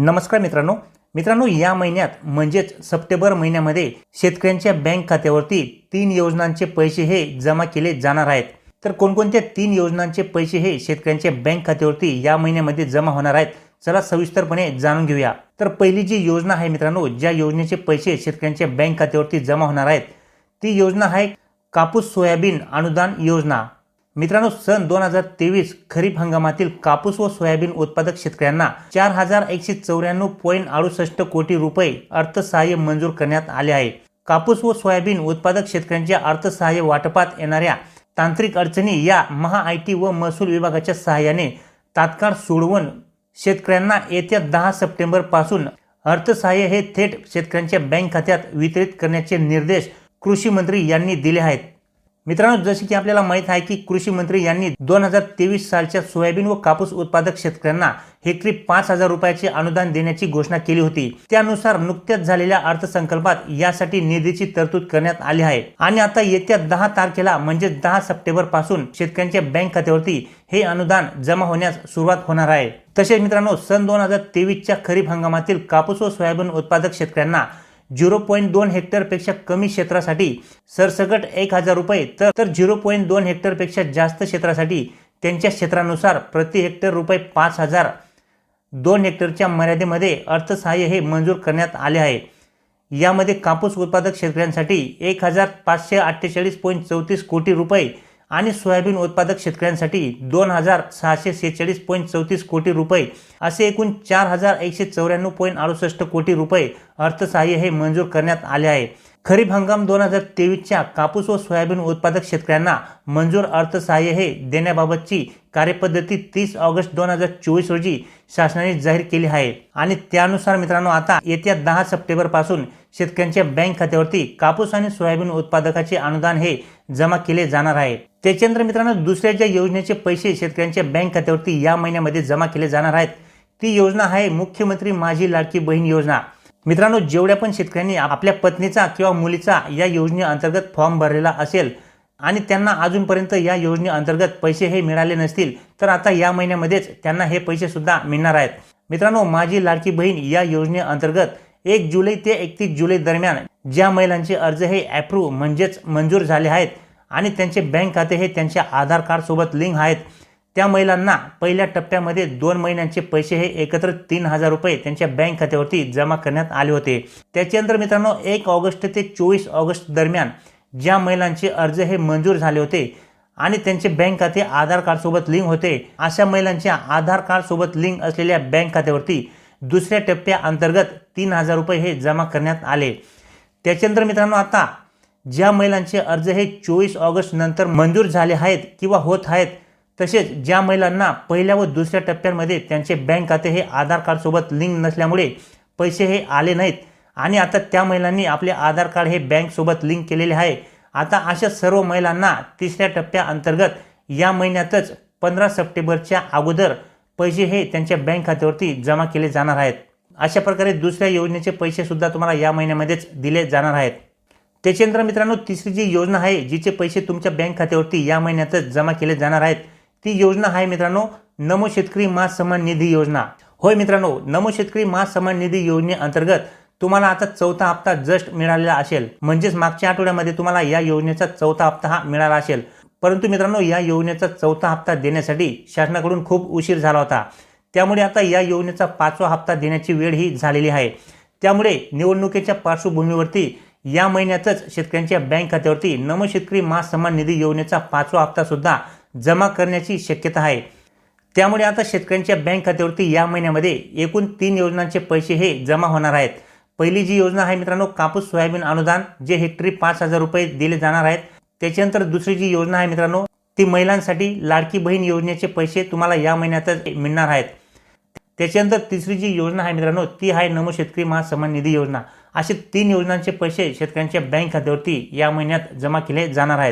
नमस्कार मित्रांनो. मित्रांनो या महिन्यात म्हणजेच सप्टेंबर महिन्यामध्ये शेतकऱ्यांच्या बँक खात्यावरती तीन योजनांचे पैसे हे जमा केले जाणार आहेत. तर कोणकोणत्या तीन योजनांचे पैसे हे शेतकऱ्यांच्या बँक खात्यावरती या महिन्यामध्ये जमा होणार आहेत चला सविस्तरपणे जाणून घेऊया. तर पहिली जी योजना आहे मित्रांनो ज्या योजनेचे पैसे शेतकऱ्यांच्या बँक खात्यावरती जमा होणार आहेत ती योजना आहे कापूस सोयाबीन अनुदान योजना. मित्रांनो सन दोन हजार तेवीस खरीप हंगामातील कापूस व सोयाबीन उत्पादक शेतकऱ्यांना चार हजार एकशे चौऱ्याण्णव पॉईंट अडुसष्ट कोटी रुपये अर्थसहाय्य मंजूर करण्यात आले आहे. कापूस व सोयाबीन उत्पादक शेतकऱ्यांच्या अर्थसहाय्य वाटपात येणाऱ्या तांत्रिक अडचणी या महा आय टी व महसूल विभागाच्या सहाय्याने तात्काळ सोडवून शेतकऱ्यांना येत्या दहा सप्टेंबरपासून अर्थसहाय्य हे थेट शेतकऱ्यांच्या बँक खात्यात वितरित करण्याचे निर्देश कृषी मंत्री यांनी दिले आहेत. मित्रांनो जसे की आपल्याला माहीत आहे की कृषी मंत्री यांनी दोन हजार तेवीस सालच्या सोयाबीन व कापूस उत्पादक शेतकऱ्यांना हेक्टरी पाच हजार रुपयाचे अनुदान देण्याची घोषणा केली होती. त्यानुसार नुकत्याच झालेल्या अर्थसंकल्पात यासाठी निधीची तरतूद करण्यात आली आहे. आणि आता येत्या दहा तारखेला म्हणजे दहा सप्टेंबरपासून शेतकऱ्यांच्या बँक खात्यावरती हे अनुदान जमा होण्यास सुरुवात होणार आहे. तसेच मित्रांनो सन दोन हजार तेवीसच्या खरीप हंगामातील कापूस व सोयाबीन उत्पादक शेतकऱ्यांना झिरो पॉईंट दोन हेक्टरपेक्षा कमी क्षेत्रासाठी सरसकट एक हजार रुपये तर तर झिरो पॉईंट दोन हेक्टरपेक्षा जास्त क्षेत्रासाठी त्यांच्या क्षेत्रानुसार प्रति हेक्टर रुपये पाच हजार दोन हेक्टरच्या मर्यादेमध्ये अर्थसहाय्य हे मंजूर करण्यात आले आहे. यामध्ये कापूस उत्पादक शेतकऱ्यांसाठी एक हजार पाचशे अठ्ठेचाळीस पॉईंट चौतीस कोटी रुपये आणि सोयाबीन उत्पादक शेतकऱ्यांसाठी दोन हजार सहाशे सेहेचाळीस पॉईंट चौतीस कोटी रुपये असे एकूण चार हजार एकशे चौऱ्याण्णव पॉईंट अडुसष्ट कोटी रुपये अर्थसहाय्य हे मंजूर करण्यात आले आहे. खरीप हंगाम दोन हजार तेवीसच्या कापूस व सोयाबीन उत्पादक शेतकऱ्यांना मंजूर अर्थसहाय्य हे देण्याबाबतची कार्यपद्धती तीस ऑगस्ट दोन हजार चोवीस रोजी शासनाने जाहीर केली आहे. आणि त्यानुसार मित्रांनो आता येत्या दहा सप्टेंबरपासून शेतकऱ्यांच्या बँक खात्यावरती कापूस आणि सोयाबीन उत्पादकाचे अनुदान हे जमा केले जाणार आहे. त्याच्यानंतर मित्रांनो दुसऱ्या ज्या योजनेचे पैसे शेतकऱ्यांच्या बँक खात्यावरती या महिन्यामध्ये जमा केले जाणार आहेत ती योजना आहे मुख्यमंत्री माझी लाडकी बहीण योजना. मित्रांनो जेवढ्या पण शेतकऱ्यांनी आपल्या पत्नीचा किंवा मुलीचा या योजनेअंतर्गत फॉर्म भरलेला असेल आणि त्यांना अजूनपर्यंत या योजनेअंतर्गत पैसे हे मिळाले नसतील तर आता या महिन्यामध्येच त्यांना हे पैसे सुद्धा मिळणार आहेत. मित्रांनो माझी लाडकी बहीण या योजनेअंतर्गत एक जुलै ते एकतीस जुलै दरम्यान ज्या महिलांचे अर्ज हे अप्रूव्ह म्हणजेच मंजूर झाले आहेत आणि त्यांचे बँक खाते हे त्यांच्या आधार कार्डसोबत लिंक आहेत. त्या महिलांना पहिल्या टप्प्यामध्ये दोन महिन्यांचे पैसे हे एकत्र तीन हजार रुपये त्यांच्या बँक खात्यावरती जमा करण्यात आले होते. त्याच्यानंतर मित्रांनो एक ऑगस्ट ते चोवीस ऑगस्ट दरम्यान ज्या महिलांचे अर्ज हे मंजूर झाले होते आणि त्यांचे बँक खाते आधार कार्डसोबत लिंक होते अशा महिलांच्या आधार कार्डसोबत लिंक असलेल्या बँक खात्यावरती दुसऱ्या टप्प्याअंतर्गत तीन हजार रुपये हे जमा करण्यात आले. त्याच्यानंतर मित्रांनो आता ज्या महिलांचे अर्ज हे चोवीस ऑगस्ट नंतर मंजूर झाले आहेत किंवा होत आहेत तसेच ज्या महिलांना पहिल्या व दुसऱ्या टप्प्यांमध्ये त्यांचे बँक खाते हे आधार कार्डसोबत लिंक नसल्यामुळे पैसे हे आले नाहीत आणि आता त्या महिलांनी आपले आधार कार्ड हे बँकसोबत लिंक केलेले आहे. आता अशा सर्व महिलांना तिसऱ्या टप्प्याअंतर्गत या महिन्यातच पंधरा सप्टेंबरच्या अगोदर पैसे हे त्यांच्या बँक खात्यावरती जमा केले जाणार आहेत. अशा प्रकारे दुसऱ्या योजनेचे पैसेसुद्धा तुम्हाला या महिन्यामध्येच दिले जाणार आहेत. त्याच्यानंतर मित्रांनो तिसरी जी योजना आहे जिचे पैसे तुमच्या बँक खात्यावरती या महिन्यातच जमा केले जाणार आहेत ती योजना आहे मित्रांनो नमो शेतकरी मा सन्मान निधी योजना. होय मित्रांनो नमो शेतकरी मा निधी योजनेअंतर्गत तुम्हाला आता चौथा हप्ता जस्ट मिळालेला असेल. म्हणजेच मागच्या आठवड्यामध्ये तुम्हाला या योजनेचा चौथा हप्ता हा मिळाला असेल. परंतु मित्रांनो या योजनेचा चौथा हप्ता देण्यासाठी शासनाकडून खूप उशीर झाला होता. त्यामुळे आता या योजनेचा पाचवा हप्ता देण्याची वेळ ही झालेली आहे. त्यामुळे निवडणुकीच्या पार्श्वभूमीवरती या महिन्यातच शेतकऱ्यांच्या बँक खात्यावरती नम शेतकरी महासन्मान निधी योजनेचा पाचवा हप्ता सुद्धा जमा करण्याची शक्यता आहे. त्यामुळे आता शेतकऱ्यांच्या बँक खात्यावरती या महिन्यामध्ये एकूण तीन योजनांचे पैसे हे जमा होणार आहेत. पहिली जी योजना आहे मित्रांनो कापूस सोयाबीन अनुदान जे हेक्टरी पाच हजार रुपये दिले जाणार आहेत. त्याच्यानंतर दुसरी जी योजना आहे मित्रांनो ती महिलांसाठी लाडकी बहीण योजनेचे पैसे तुम्हाला या महिन्यातच मिळणार आहेत. त्याच्यानंतर तिसरी जी योजना आहे मित्रांनो ती आहे नमो शेतकरी महासन्मान निधी योजना. असे तीन योजनांचे पैसे शेतकऱ्यांच्या बँक खात्यावरती या महिन्यात जमा केले जाणार आहेत.